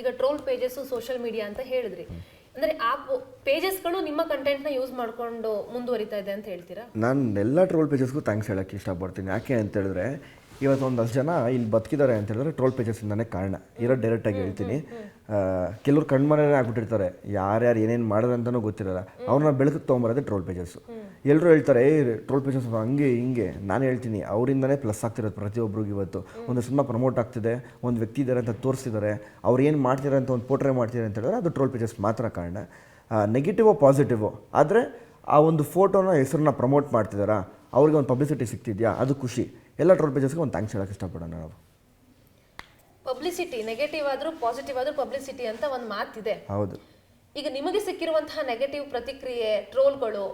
ಈಗ troll pages social media ಅಂತ ಹೇಳಿದ್ರಿ. ಅಂದ್ರೆ ಆ ಪೇಜಸ್ಗಳು ನಿಮ್ಮ ಕಂಟೆಂಟ್ನ ಯೂಸ್ ಮಾಡ್ಕೊಂಡು ಮುಂದುವರಿತಾ ಇದೆ ಅಂತ ಹೇಳ್ತೀರಾ? ನಾನು ಎಲ್ಲ ಟ್ರೋಲ್ ಪೇಜಸ್ಗೂ ಥ್ಯಾಂಕ್ಸ್ ಹೇಳೋಕ್ಕೆ ಇಷ್ಟಪಡ್ತೀನಿ. ಯಾಕೆ ಅಂತ ಹೇಳಿದ್ರೆ ಇವತ್ತು ಒಂದಷ್ಟು ಜನ ಇಲ್ಲಿ ಬದುಕಿದ್ದಾರೆ ಅಂತ ಹೇಳಿದ್ರೆ ಟ್ರೋಲ್ ಪೇಜಸ್ಸಿಂದನೇ ಕಾರಣ. ಇರೋ ಡೈರೆಕ್ಟಾಗಿ ಹೇಳ್ತೀನಿ. ಕೆಲವ್ರು ಕಣ್ಮನೆ ಆಗ್ಬಿಟ್ಟಿರ್ತಾರೆ. ಯಾರ್ಯಾರು ಏನೇನು ಮಾಡಿದ್ರೆ ಅಂತಲೂ ಗೊತ್ತಿರಲ್ಲ ಅವ್ರನ್ನ ಬೆಳಕಿಗೆ ತೊಗೊಂಬರೋದೇ ಟ್ರೋಲ್ ಪೇಜಸ್ಸು ಎಲ್ಲರೂ ಹೇಳ್ತಾರೆ ಏ ಟ್ರೋಲ್ ಪೇಜಸ್ ಹಂಗೆ ಹಿಂಗೆ. ನಾನು ಹೇಳ್ತೀನಿ ಅವರಿಂದನೇ ಪ್ಲಸ್ ಆಗ್ತಿರೋದು ಪ್ರತಿಯೊಬ್ಬರಿಗೂ ಇವತ್ತು. ಒಂದು ಸಿನಿಮಾ ಪ್ರಮೋಟ್ ಆಗ್ತಿದೆ ಒಂದು ವ್ಯಕ್ತಿ ಇದ್ದಾರೆ ಅಂತ ತೋರಿಸ್ತಿದ್ದಾರೆ ಅವ್ರು ಏನು ಮಾಡ್ತಿದ್ದಾರೆ ಅಂತ ಒಂದು ಪೋಟ್ರೆ ಮಾಡ್ತಿದ್ದಾರೆ ಅಂತ ಹೇಳಿದ್ರೆ ಅದು ಟ್ರೋಲ್ ಪೇಜಸ್ ಮಾತ್ರ ಕಾರಣ. ನೆಗೆಟಿವೋ ಪಾಸಿಟಿವೋ ಆದರೆ ಆ ಒಂದು ಫೋಟೋನ ಹೆಸರನ್ನ ಪ್ರಮೋಟ್ ಮಾಡ್ತಿದ್ದಾರಾ ಅವ್ರಿಗೆ ಒಂದು ಪಬ್ಲಿಸಿಟಿ ಸಿಗ್ತಿದೆಯಾ? ಅದು ಖುಷಿ. ಎಲ್ಲ ಟ್ರೋಲ್ ಪೇಜಸ್ಗೆ ಒಂದು ಥ್ಯಾಂಕ್ಸ್ ಹೇಳೋಕ್ಕೆ ಇಷ್ಟಪಡೋಣ ನಾವು. ಪಬ್ಲಿಸಿಟಿ ನೆಗೆಟಿವ್ ಆದರೂ ಪಾಸಿಟಿವ್ ಆದರೂ ಪಬ್ಲಿಸಿಟಿ ಅಂತ ಒಂದು ಮಾತಿದೆ. ಹೌದು. ಈಗ ನಿಮಗೆ ಸಿಕ್ಕಿರುವಂತಹ ನೆಗೆಟಿವ್ ಪ್ರತಿಕ್ರಿಯೆ ಟ್ರೋಲ್ಗಳು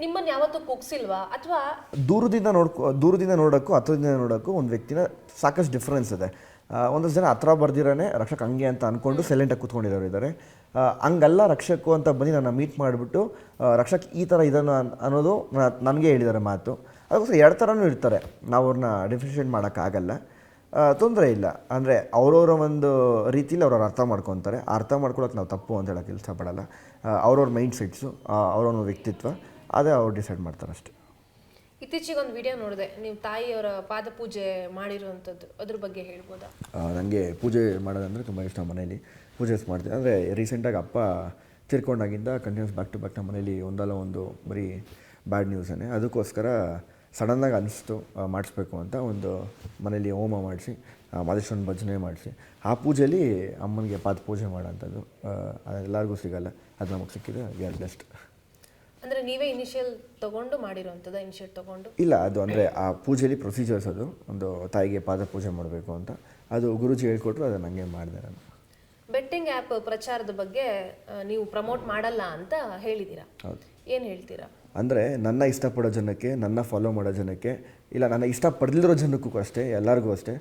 ನಿಮ್ಮನ್ನ ಯಾವತ್ತೂ ಕುಗ್ಸಿಲ್ವಾ? ಅಥವಾ ದೂರದಿಂದ ನೋಡ್ಕೊ ದೂರದಿಂದ ನೋಡೋಕ್ಕೂ ಹತ್ರದಿಂದ ನೋಡೋಕ್ಕೂ ಒಂದು ವ್ಯಕ್ತಿನ ಸಾಕಷ್ಟು ಡಿಫ್ರೆನ್ಸ್ ಇದೆ. ಒಂದಷ್ಟು ಜನ ಹತ್ರ ಬರ್ದಿರೋನೆ ರಕ್ಷಕ್ ಹಂಗೆ ಅಂತ ಅಂದ್ಕೊಂಡು ಸೈಲೆಂಟಾಗಿ ಕೂತ್ಕೊಂಡಿರೋರು ಇದ್ದಾರೆ ಹಂಗಲ್ಲ ರಕ್ಷಕು ಅಂತ ಬಂದು ನನ್ನ ಮೀಟ್ ಮಾಡಿಬಿಟ್ಟು ರಕ್ಷಕ್ ಈ ಥರ ಇದನ್ನು ಅನ್- ಅನ್ನೋದು ನನಗೆ ಹೇಳಿದ್ದಾರೆ ಮಾತು. ಅದಕ್ಕೋಸ್ಕರ ಎರಡು ಥರನೂ ಇರ್ತಾರೆ. ನಾವು ಅವ್ರನ್ನ ಡಿಫ್ರೆನ್ಷಿಯೇಟ್ ಮಾಡೋಕ್ಕಾಗಲ್ಲ ತೊಂದರೆ ಇಲ್ಲ. ಅಂದರೆ ಅವರವರ ಒಂದು ರೀತಿಯಲ್ಲಿ ಅವ್ರವ್ರು ಅರ್ಥ ಮಾಡ್ಕೊತಾರೆ. ಅರ್ಥ ಮಾಡ್ಕೊಳಕ್ಕೆ ನಾವು ತಪ್ಪು ಅಂತ ಹೇಳೋಕ್ಕೆ ಇಷ್ಟಪಡಲ್ಲ. ಅವ್ರವ್ರ ಮೈಂಡ್ ಸೆಟ್ಸು ಅವ್ರವ್ರ ವ್ಯಕ್ತಿತ್ವ. ಅದೇ ಅವ್ರು ಡಿಸೈಡ್ ಮಾಡ್ತಾರೆ ಅಷ್ಟೇ. ಇತ್ತೀಚೆಗೆ ಒಂದು ವಿಡಿಯೋ ನೋಡಿದೆ. ನೀವು ತಾಯಿಯವರ ಪಾದ ಪೂಜೆ ಮಾಡಿರುವಂಥದ್ದು ಅದ್ರ ಬಗ್ಗೆ ಹೇಳ್ಬೋದಾ? ನನಗೆ ಪೂಜೆ ಮಾಡೋದಂದರೆ ತುಂಬ ಇಷ್ಟ ಮನೇಲಿ ಪೂಜೆ ಮಾಡ್ತೀನಿ. ಅಂದರೆ ರೀಸೆಂಟಾಗಿ ಅಪ್ಪ ತಿರ್ಕೊಂಡಾಗಿಂದ ಕಂಟಿನ್ಯೂಸ್ ಬ್ಯಾಕ್ ಟು ಬ್ಯಾಕ್ ನಮ್ಮ ಮನೇಲಿ ಒಂದಲ್ಲ ಒಂದು ಬರೀ ಬ್ಯಾಡ್ ನ್ಯೂಸನ್ನೇ ಅದಕ್ಕೋಸ್ಕರ ಸಡನ್ನಾಗಿ ಅನಿಸ್ತು ಮಾಡಿಸ್ಬೇಕು ಅಂತ ಒಂದು ಮನೇಲಿ ಹೋಮ ಮಾಡಿಸಿ ಮಾದೇಶ್ವರನ ಭಜನೆ ಮಾಡಿಸಿ. ಆ ಪೂಜೆಯಲ್ಲಿ ಅಮ್ಮನಿಗೆ ಪಾದ ಪೂಜೆ ಮಾಡೋಂಥದ್ದು ಅದೆಲ್ಲರಿಗೂ ಸಿಗೋಲ್ಲ. ಅದು ನಮಗೆ ಸಿಕ್ಕಿದೆ ವಿ ಆರ್ ಬೆಸ್ಟ್. ಅಂದ್ರೆ ನೀವೇ ಇನಿಷಿಯಲ್ ತಗೊಂಡು ಮಾಡಿರುವಂಥದ್ದು ಇನಿಷಿಯಲ್ ತಗೊಂಡು? ಇಲ್ಲ ಅದು ಅಂದರೆ ಆ ಪೂಜೆಯಲ್ಲಿ ಪ್ರೊಸೀಜರ್ಸ್ ಅದು. ಒಂದು ತಾಯಿಗೆ ಪಾದ ಪೂಜೆ ಮಾಡಬೇಕು ಅಂತ. ಅದು ಗುರುಜಿ ಹೇಳ್ಕೊಟ್ರು ಅದನ್ನು ನನಗೆ ಮಾಡಿದೆ ನಾನು. ಬೆಟ್ಟಿಂಗ್ ಆ್ಯಪ್ ಪ್ರಚಾರದ ಬಗ್ಗೆ ನೀವು ಪ್ರಮೋಟ್ ಮಾಡಲ್ಲ ಅಂತ ಹೇಳಿದ್ದೀರಾ ಹೌದು. ಏನು ಹೇಳ್ತೀರಾ? ಅಂದರೆ ನನ್ನ ಇಷ್ಟಪಡೋ ಜನಕ್ಕೆ ನನ್ನ ಫಾಲೋ ಮಾಡೋ ಜನಕ್ಕೆ ಇಲ್ಲ ನನ್ನ ಇಷ್ಟಪಡದಿರೋ ಜನಕ್ಕೂ ಅಷ್ಟೇ ಎಲ್ಲರಿಗೂ ಅಷ್ಟೇ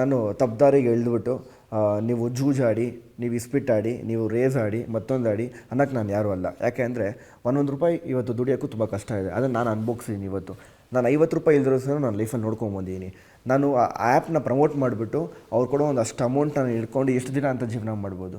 ನಾನು ತಪ್ಪದಾರಿಗೆ ಎಳೆದ್ಬಿಟ್ಟು ನೀವು ಜೂಜಾಡಿ, ನೀವು ಇಸ್ಪಿಟ್ಟಾಡಿ, ನೀವು ರೇಸ್ ಆಡಿ ಮತ್ತೊಂದು ಆಡಿ ಅನ್ನೋಕ್ಕೆ ನಾನು ಯಾರೂ ಅಲ್ಲ. ಯಾಕೆ ಅಂದರೆ ಒಂದೊಂದು ರೂಪಾಯಿ ಇವತ್ತು ದುಡಿಯೋಕ್ಕೂ ತುಂಬ ಕಷ್ಟ ಇದೆ. ಅದನ್ನು ನಾನು ಅನ್ಭೋಗ್ಸಿದ್ದೀನಿ ಇವತ್ತು. ನಾನು ಐವತ್ತು ರೂಪಾಯಿ ಇಲ್ದಿರೋ ಸಹ ನಾನು ಲೈಫಲ್ಲಿ ನೋಡ್ಕೊಂಬಂದಿದ್ದೀನಿ ನಾನು ಆ ಆ್ಯಪ್ನ ಪ್ರಮೋಟ್ ಮಾಡಿಬಿಟ್ಟು ಅವ್ರು ಕೊಡೋ ಒಂದು ಅಷ್ಟು ಅಮೌಂಟ್ ನಾನು ಇಟ್ಕೊಂಡು ಎಷ್ಟು ದಿನ ಅಂತ ಜೀವನ ಮಾಡ್ಬೋದು?